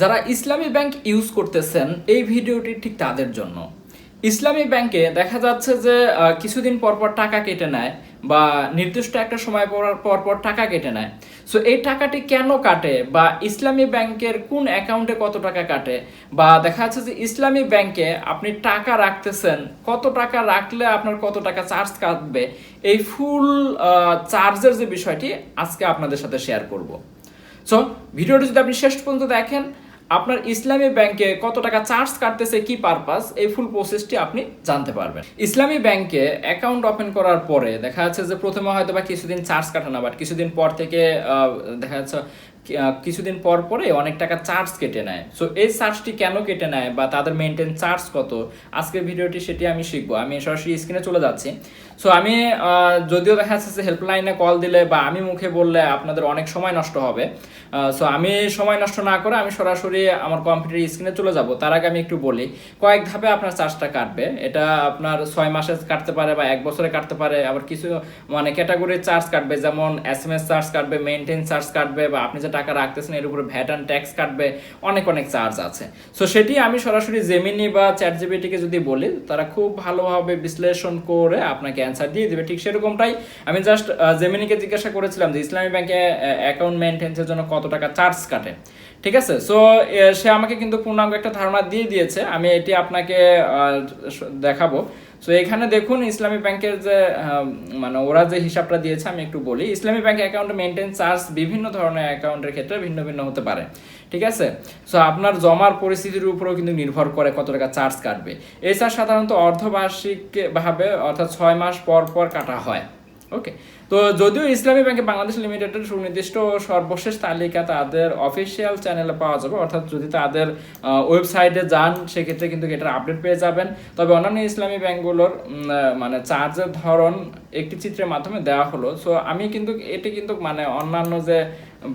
যারা ইসলামী bank use করতেছেন, এই ভিডিওটি ঠিক তাদের জন্য। ইসলামী ব্যাংকে দেখা যাচ্ছে যে কিছুদিন পর পর টাকা কেটে নেয় বা নির্দিষ্ট একটা সময় পর পর টাকা কেটে নেয়। সো এই টাকাটি কেন কাটে বা ইসলামী ব্যাংকের কোন অ্যাকাউন্টে কত টাকা কাটে বা দেখা যাচ্ছে যে ইসলামী ব্যাংকে আপনি টাকা রাখতেছেন, কত টাকা রাখলে আপনার কত টাকা চার্জ কাটবে, এই ফুল চার্জের যে বিষয়টি আজকে আপনাদের সাথে শেয়ার করব। সো ভিডিওটি যদি আপনি শেষ পর্যন্ত দেখেন, আপনার ইসলামী ব্যাংকে কত টাকা চার্জ কাটতেছে, কি পারপাস এই ফুল প্রসেসটি আপনি জানতে পারবেন। ইসলামী ব্যাংকে অ্যাকাউন্ট ওপেন করার পরে দেখা যাচ্ছে যে প্রথমে হয়তো বা কিছুদিন চার্জ কাটে না বাট কিছুদিন পর থেকে দেখা যাচ্ছে কিছুদিন পর পরে অনেক টাকা চার্জ কেটে নেয়। সো এই চার্জটি কেন কেটে নেয় বা তাদের মেনটেন চার্জ কত, আজকের ভিডিওটি সেটি আমি শিখব। আমি সরাসরি স্ক্রিনে চলে যাচ্ছি। সো আমি যদিও দেখা যাচ্ছে যে হেল্পলাইনে কল দিলে বা আমি মুখে বললে আপনাদের অনেক সময় নষ্ট হবে। সো আমি সময় নষ্ট না করে আমি সরাসরি আমার কম্পিউটার স্ক্রিনে চলে যাব। তার আগে আমি একটু বলি, কয়েক ধাপে আপনার চার্জটা কাটবে। এটা আপনার ছয় মাসে কাটতে পারে বা এক বছরে কাটতে পারে। আবার কিছু মানে ক্যাটাগরির চার্জ কাটবে, যেমন এস এম এস চার্জ কাটবে মেনটেন চার্জ কাটবে বা আপনি যে টাকা রাখতেছেন এর উপরে ভ্যাট অ্যান্ড ট্যাক্স কাটবে, অনেক অনেক চার্জ আছে। সো সেটি আমি সরাসরি জেমিনি বা চ্যাট জিবিটিকে যদি বলি, তারা খুব ভালোভাবে বিশ্লেষণ করে আপনাকে অ্যান্সার দিয়ে দেবে। ঠিক সেরকমটাই আমি জাস্ট জেমিনিকে জিজ্ঞাসা করেছিলাম যে ইসলামী ব্যাংকে অ্যাকাউন্ট মেনটেন্সের জন্য কত টাকা চার্জ কাটে। ঠিক আছে? সো সে আমাকে কিন্তু পূর্ণাঙ্গ একটা ধারণা দিয়ে দিয়েছে। আমি এটি আপনাকে দেখাবো। সো এখানে দেখুন ইসলামী ব্যাংকের যে মানে ওরা যে হিসাবটা দিয়েছে, আমি একটু বলি। ইসলামী ব্যাংক অ্যাকাউন্টে মেনটেন চার্জ বিভিন্ন ধরনের অ্যাকাউন্টের ক্ষেত্রে ভিন্ন ভিন্ন হতে পারে। ঠিক আছে? সো আপনার জমার পরিস্থিতির উপরেও কিন্তু নির্ভর করে কত টাকা চার্জ কাটবে। এছাড়া সাধারণত অর্ধবার্ষিকভাবে অর্থাৎ ছয় মাস পর পর কাটা হয়। ওকে তো যদিও ইসলামী ব্যাংকে বাংলাদেশ লিমিটেডের সুনির্দিষ্ট সর্বশেষ তালিকা তাদের অফিসিয়াল চ্যানেলে পাওয়া যাবে, অর্থাৎ যদি তাদের ওয়েবসাইটে যান, সেক্ষেত্রে কিন্তু এটার আপডেট পেয়ে যাবেন। তবে অন্যান্য ইসলামী ব্যাংকগুলোর মানে চার্জের ধরন একটি চিত্রের মাধ্যমে দেওয়া হলো। সো আমি কিন্তু এটি কিন্তু মানে অন্যান্য যে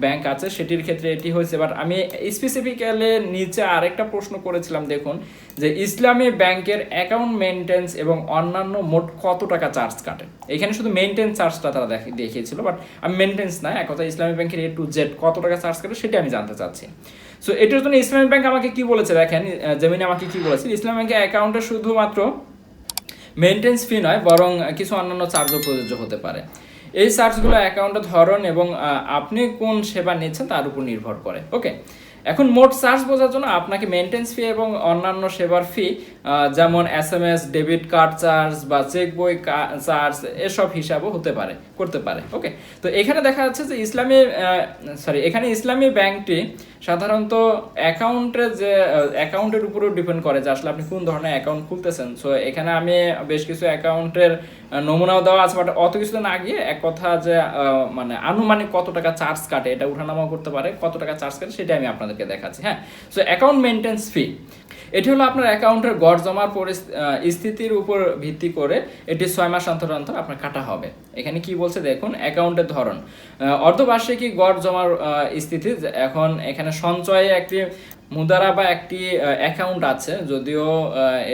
ব্যাংক আছে, সেটির ক্ষেত্রে এটি হয়েছে। বাট আমি স্পেসিফিক্যালি নিচে আরেকটা প্রশ্ন করেছিলাম, দেখুন, যে ইসলামী ব্যাংকের অ্যাকাউন্ট মেনটেন্স এবং অন্যান্য মোট কত টাকা চার্জ কাটে? এখানে শুধু মেনটেন্স চার্জটা দেখ- দেখিয়েছিল বাট আমি মেনটেন্স না এক কথা ইসলামী ব্যাংকের এ টু জেড কত টাকা চার্জ কাটে সেটা আমি জানতে চাচ্ছি। সো এটার জন্য ইসলামী ব্যাংক আমাকে কি বলেছে দেখেন জেমিনি আমাকে কি বলেছে? ইসলামী ব্যাংকের অ্যাকাউন্টে শুধুমাত্র মেনটেন্স ফি নয়, বরং কিছু অন্যান্য চার্জও প্রযোজ্য হতে পারে। এই চার্জগুলো অ্যাকাউন্টের ধরন এবং আপনি কোন সেবা নিচ্ছেন তার উপর নির্ভর করে ওকে এখন মোট চার্জ বোঝার জন্য আপনাকে মেনটেন্স ফি এবং অন্যান্য সেবার ফি যেমন S M S debit card charge বা চেক বই চার্জ এসব হিসাবও হতে পারে, করতে পারে ওকে তো এখানে দেখা যাচ্ছে যে ইসলামী সরি এখানে ইসলামী ব্যাংকটি সাধারণত অ্যাকাউন্টের যে অ্যাকাউন্টের উপরেও ডিপেন্ড করে যে আসলে আপনি কোন ধরনের অ্যাকাউন্ট খুলতেছেন। সো এখানে আমি বেশ কিছু অ্যাকাউন্টের নমুনাও দেওয়া আছে বাট অত কিছু না গিয়ে এক কথা যে মানে আনুমানিক কত টাকা চার্জ কাটে, এটা উঠানামাও করতে পারে, কত টাকা চার্জ কাটে সেটা আমি আপনাদেরকে দেখাচ্ছি হ্যাঁ? সো অ্যাকাউন্ট মেনটেন্স ফি এটি হলো আপনার অ্যাকাউন্টের গড় জমার পরিস- আহ, স্থিতির উপর ভিত্তি করে এটি ছয় মাস অন্তর অন্তর আপনার কাটা হবে। এখানে কি বলছে দেখুন অ্যাকাউন্টের ধরন। অর্ধবার্ষিকী গড় জমার স্থিতি এখন এখানে সঞ্চয়ে একটি মুদারা বা একটি অ্যাকাউন্ট আছে যদিও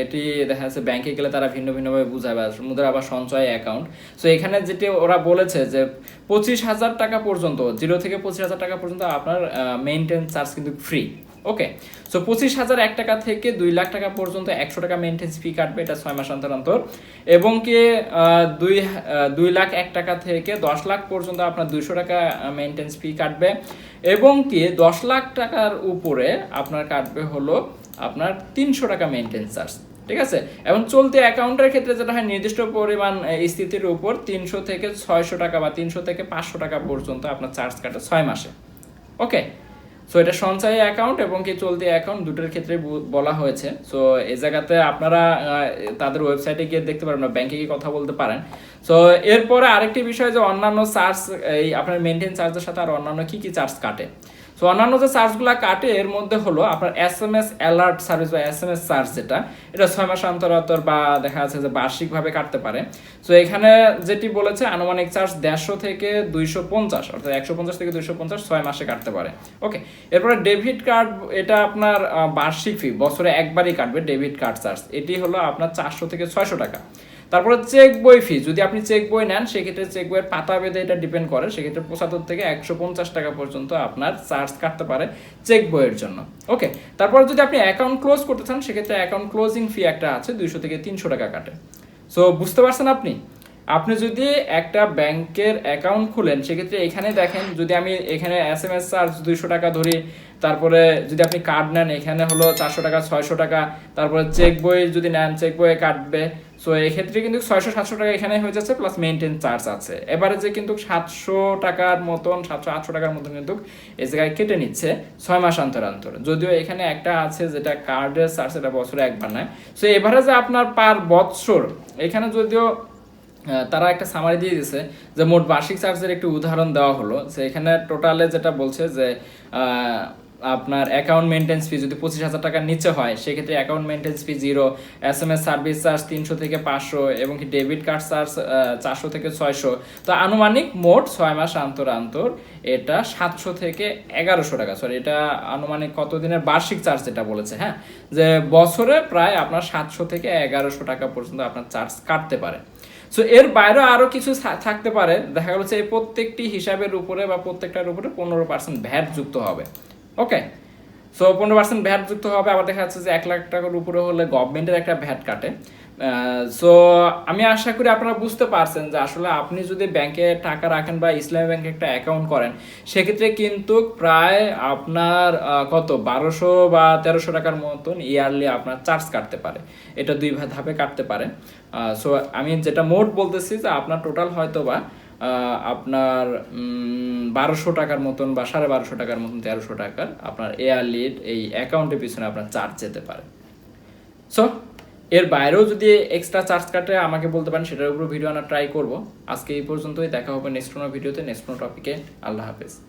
এটি দেখা যাচ্ছে ব্যাংকে গেলে তারা ভিন্ন ভিন্নভাবে বুঝায় বা মুদারা বা সঞ্চয় অ্যাকাউন্ট সো এখানে যেটি ওরা বলেছে যে পঁচিশ হাজার টাকা পর্যন্ত জিরো থেকে পঁচিশ হাজার টাকা পর্যন্ত আপনার মেনটেন চার্জ কিন্তু ফ্রি ওকে সো পঁচিশ হাজার এক টাকা থেকে দুই লাখ টাকা পর্যন্ত একশো টাকা মেনটেন্স ফি কাটবে এটা ছয় মাস অন্তর অন্তর। এবং কি দুই দুই লাখ এক টাকা থেকে দশ লাখ পর্যন্ত আপনার দুইশো টাকা মেনটেন্স ফি কাটবে। এবং কি, দশ লাখ টাকার উপরে আপনার কাটবে হলো আপনার তিনশো টাকা মেনটেন্স চার্জ ঠিক আছে? এবং চলতি অ্যাকাউন্টের ক্ষেত্রে যেটা হয়, নির্দিষ্ট পরিমাণ স্থিতির উপর তিনশো থেকে ছয়শো টাকা বা তিনশো থেকে পাঁচশো টাকা পর্যন্ত আপনার চার্জ কাটে ছয় মাসে। ওকে সো এটা সঞ্চয় অ্যাকাউন্ট এবং কি চলতি অ্যাকাউন্ট দুটোর ক্ষেত্রে বলা হয়েছে। সো এই জায়গাতে আপনারা তাদের ওয়েবসাইটে গিয়ে দেখতে পারেন বা ব্যাংকে গিয়ে কথা বলতে পারেন। সো এরপরে আরেকটি বিষয় যে অন্যান্য চার্জ এই আপনার মেনটেন চার্জের সাথে আর অন্যান্য কি কি চার্জ কাটে? সো অন্যান্য যে চার্জগুলো কাটে, এর মধ্যে হলো আপনার S M S alert service বা এস এম এস চার্জ যেটা, এটা ছয় মাস অন্তর অন্তর বা দেখা যাচ্ছে যে বার্ষিকভাবে কাটতে পারে। সো এখানে যেটি বলেছে, আনুমানিক চার্জ দেড়শো থেকে দুইশো পঞ্চাশ, অর্থাৎ একশো পঞ্চাশ থেকে দুইশো পঞ্চাশ ছয় মাসে কাটতে পারে। ওকে এরপরে ডেবিট কার্ড এটা আপনার বার্ষিক ফি বছরে একবারই কাটবে ডেবিট কার্ড চার্জ এটি হলো আপনার চারশো থেকে ছয়শো টাকা। তারপরে চেক বই ফি যদি আপনি চেক বই নেন, সেক্ষেত্রে চেক বইয়ের পাতা বেঁধে এটা ডিপেন্ড করে, সেক্ষেত্রে পঁচাত্তর থেকে একশো পঞ্চাশ টাকা পর্যন্ত আপনার চার্জ কাটতে পারে চেক বইয়ের জন্য। ওকে তারপর যদি আপনি অ্যাকাউন্ট ক্লোজ করতে চান, সেক্ষেত্রে অ্যাকাউন্ট ক্লোজিং ফি একটা আছে, দুইশো থেকে তিনশো টাকা কাটে। সো বুঝতে পারছেন আপনি? আপনি যদি একটা ব্যাংকের অ্যাকাউন্ট খুলেন, সেক্ষেত্রে এখানে দেখেন, যদি আমি এখানে এস এম এস চার্জ দুইশো টাকা ধরি, তারপরে যদি আপনি কার্ড নেন, এখানে হলো চারশো টাকা, ছয়শো টাকা, তারপরে চেক বই যদি নেন চেক বইয়ে কাটবে সো এক্ষেত্রে কিন্তু ছয়শো, সাতশো টাকা এখানে হয়ে যাচ্ছে প্লাস মেনটেন চার্জ আছে। এবারে যে কিন্তু সাতশো টাকার মতন, সাতশো, আটশো টাকার মতন কিন্তু এই জায়গায় কেটে নিচ্ছে, ছয় মাস অন্তর অন্তর। যদিও এখানে একটা আছে যেটা কার্ডের চার্জ এটা বছরে একবার নেয়। সো এবারে যে আপনার পার বৎসর এখানে যদিও তারা একটা সামারি দিয়ে দিয়েছে যে মোট বার্ষিক চার্জের একটি উদাহরণ দেওয়া হলো। যে এখানে টোটালে যেটা বলছে যে আপনার অ্যাকাউন্ট মেনটেন্স ফি যদি পঁচিশ হাজার টাকার নিচে হয়, সেক্ষেত্রে account maintenance fee zero S M S service charge তিনশো থেকে পাঁচশো এবং কি ডেবিট কার্ড চার্জ চারশো থেকে ছয়শো। তো আনুমানিক মোট ছয় মাস অন্তর অন্তর এটা সাতশো থেকে এগারোশো টাকা। সরি এটা আনুমানিক কত দিনের বার্ষিক চার্জ যেটা বলেছে হ্যাঁ? যে বছরে প্রায় আপনার সাতশো থেকে এগারোশো টাকা পর্যন্ত আপনার চার্জ কাটতে পারে। সো এর বাইরেও আরও কিছু থাকতে পারে। দেখা গেল যে প্রত্যেকটি হিসাবের উপরে বা প্রত্যেকটার উপরে পনেরো পার্সেন্ট ভ্যাট যুক্ত হবে। ওকে সো পনেরো পার্সেন্ট ভ্যাট যুক্ত হবে। আবার দেখা যাচ্ছে যে এক লাখ টাকার উপরে হলে গভর্নমেন্টের একটা ভ্যাট কাটে। সো আমি আশা করি আপনারা বুঝতে পারছেন যে আসলে আপনি যদি ব্যাংকে টাকা রাখেন বা ইসলামী ব্যাংকে একটা অ্যাকাউন্ট করেন, সেক্ষেত্রে কিন্তু প্রায় আপনার কত? বারোশো বা তেরোশো টাকার মতন ইয়ারলি আপনার চার্জ কাটতে পারে। এটা দুই ধাপে কাটতে পারে। সো আমি যেটা মোট বলতেছি যে আপনার টোটাল হয়তো বা আপনার বারোশো টাকার মতন বা সাড়ে বারোশো টাকার মতন, তেরোশো টাকার আপনার এয়ার লিড এই অ্যাকাউন্টের পিছনে আপনার চার্জ যেতে পারে। সো এর বাইরেও যদি এক্সট্রা চার্জ কাটে, আমাকে বলতে পারেন, সেটার উপর ভিডিও আনার ট্রাই করব। আজকে এই পর্যন্তই, দেখা হবে নেক্সট কোনো ভিডিওতে নেক্সট কোনো টপিকে আল্লাহ হাফেজ।